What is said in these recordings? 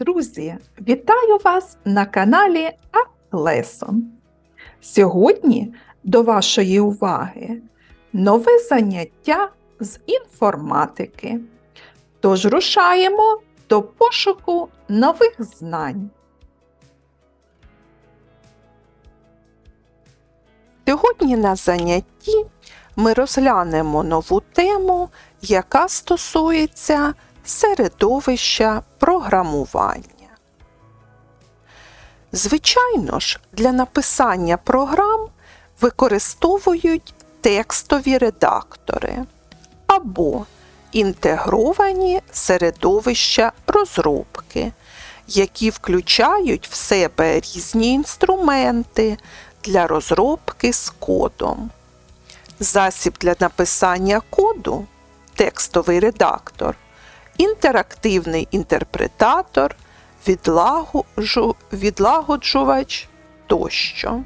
Друзі, вітаю вас на каналі Лесон. Сьогодні до вашої уваги нове заняття з інформатики. Тож рушаємо до пошуку нових знань. Сьогодні на занятті ми розглянемо нову тему, яка стосується середовища програмування. Звичайно ж, для написання програм використовують текстові редактори або інтегровані середовища розробки, які включають в себе різні інструменти для розробки з кодом. Засіб для написання коду текстовий редактор, інтерактивний інтерпретатор, відлагоджувач тощо.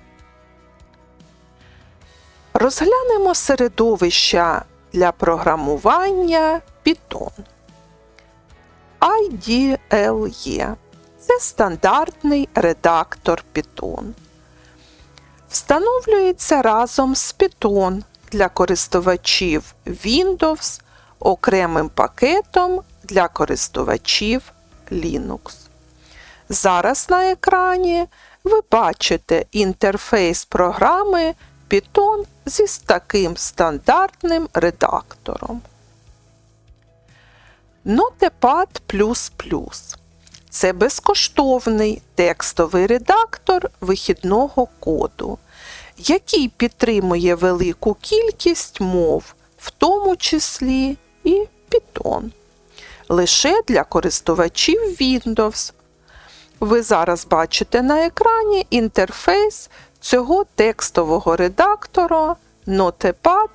Розглянемо середовища для програмування Python. IDLE це стандартний редактор Python. Встановлюється разом з Python для користувачів Windows окремим пакетом для користувачів Linux. Зараз на екрані ви бачите інтерфейс програми Python зі таким стандартним редактором. Notepad++ це безкоштовний текстовий редактор вихідного коду, який підтримує велику кількість мов, в тому числі і Python, лише для користувачів Windows. Ви зараз бачите на екрані інтерфейс цього текстового редактора Notepad++.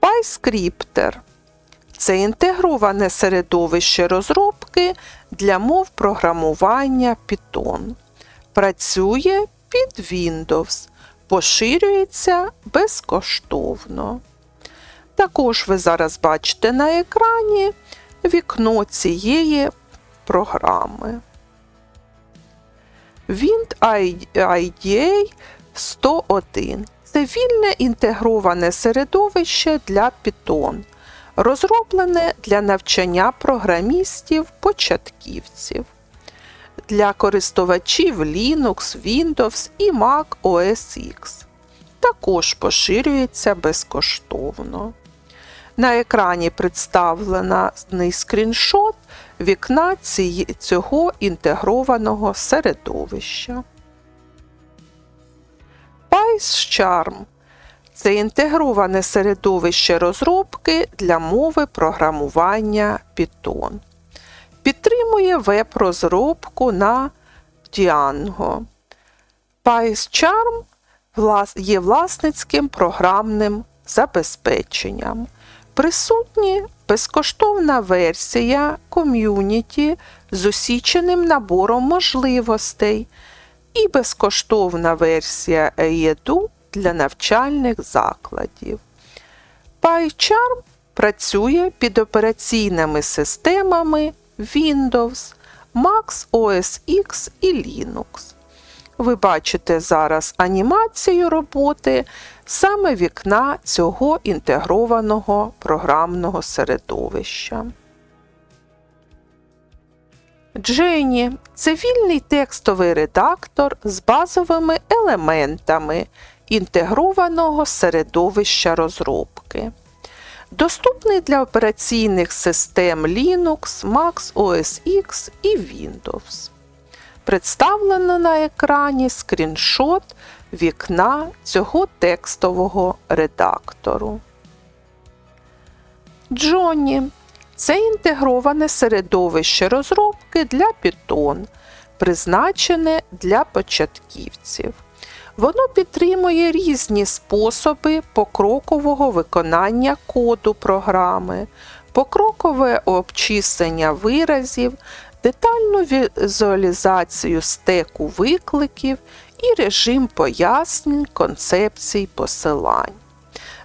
PyScripter це інтегроване середовище розробки для мов програмування Python. Працює під Windows, поширюється безкоштовно. Також ви зараз бачите на екрані вікно цієї програми. Wind IDA 101 це вільне інтегроване середовище для Python, розроблене для навчання програмістів-початківців, для користувачів Linux, Windows і Mac OS X. Також поширюється безкоштовно. На екрані представлений скріншот вікна цього інтегрованого середовища. PyCharm – це інтегроване середовище розробки для мови програмування Python. Підтримує веб-розробку на Django. PyCharm є власницьким програмним забезпеченням. Присутні безкоштовна версія ком'юніті з усіченим набором можливостей і безкоштовна версія EDU для навчальних закладів. PyCharm працює під операційними системами Windows, Mac OS X і Linux. Ви бачите зараз анімацію роботи саме вікна цього інтегрованого програмного середовища. Джені це вільний текстовий редактор з базовими елементами інтегрованого середовища розробки. Доступний для операційних систем Linux, Mac OS X і Windows. Представлено на екрані скріншот вікна цього текстового редактору. Джонні це інтегроване середовище розробки для Python, призначене для початківців. Воно підтримує різні способи покрокового виконання коду програми, покрокове обчислення виразів, детальну візуалізацію стеку викликів і режим пояснень концепцій посилань.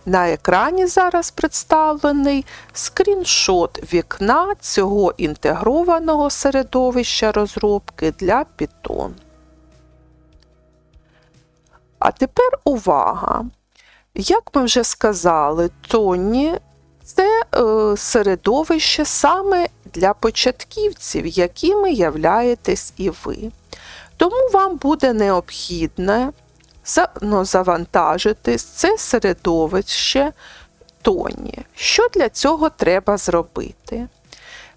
На екрані зараз представлений скріншот вікна цього інтегрованого середовища розробки для Python. А тепер увага! Як ми вже сказали, Тоні це е, середовище саме для початківців, якими являєтесь і ви. Тому вам буде необхідне за- ну, завантажити це середовище Тоні. Що для цього треба зробити?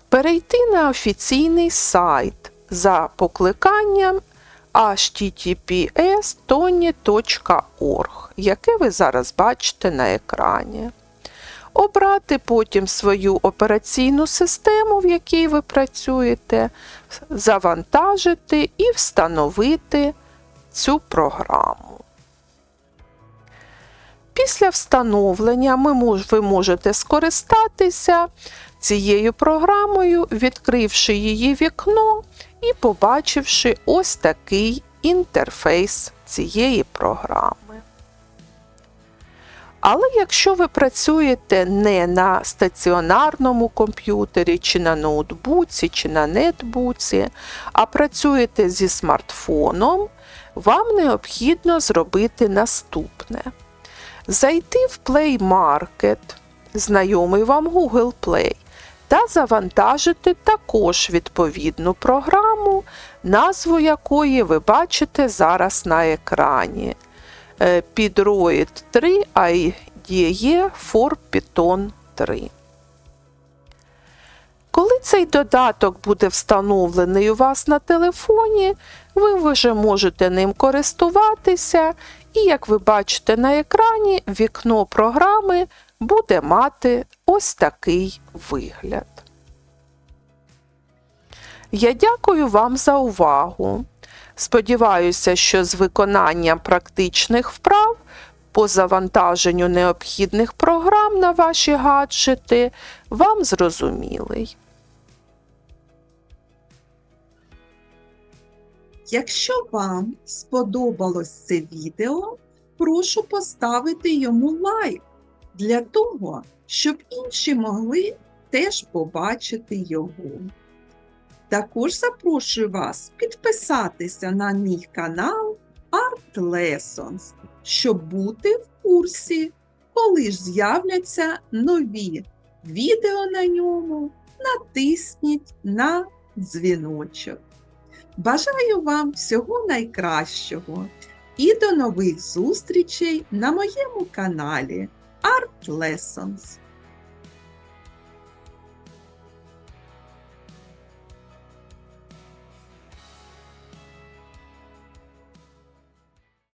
Перейти на офіційний сайт за покликанням https tony.org, яке ви зараз бачите на екрані. Обрати потім свою операційну систему, в якій ви працюєте, завантажити і встановити цю програму. Після встановлення ми ви можете скористатися цією програмою, відкривши її вікно і побачивши ось такий інтерфейс цієї програми. Але якщо ви працюєте не на стаціонарному комп'ютері, чи на ноутбуці, чи на нетбуці, а працюєте зі смартфоном, вам необхідно зробити наступне: зайти в Play Market, знайомий вам Google Play, та завантажити також відповідну програму, назву якої ви бачите зараз на екрані. Е, Підроїд 3 IDE for Python 3. Коли цей додаток буде встановлений у вас на телефоні, ви вже можете ним користуватися, і, як ви бачите на екрані, вікно програми буде мати ось такий вигляд. Я дякую вам за увагу. Сподіваюся, що з виконанням практичних вправ по завантаженню необхідних програм на ваші гаджети вам зрозумілий. Якщо вам сподобалось це відео, прошу поставити йому лайк для того, щоб інші могли теж побачити його. Також запрошую вас підписатися на мій канал Art Lessons, щоб бути в курсі, коли ж з'являться нові відео на ньому, натисніть на дзвіночок. Бажаю вам всього найкращого і до нових зустрічей на моєму каналі Art Lessons.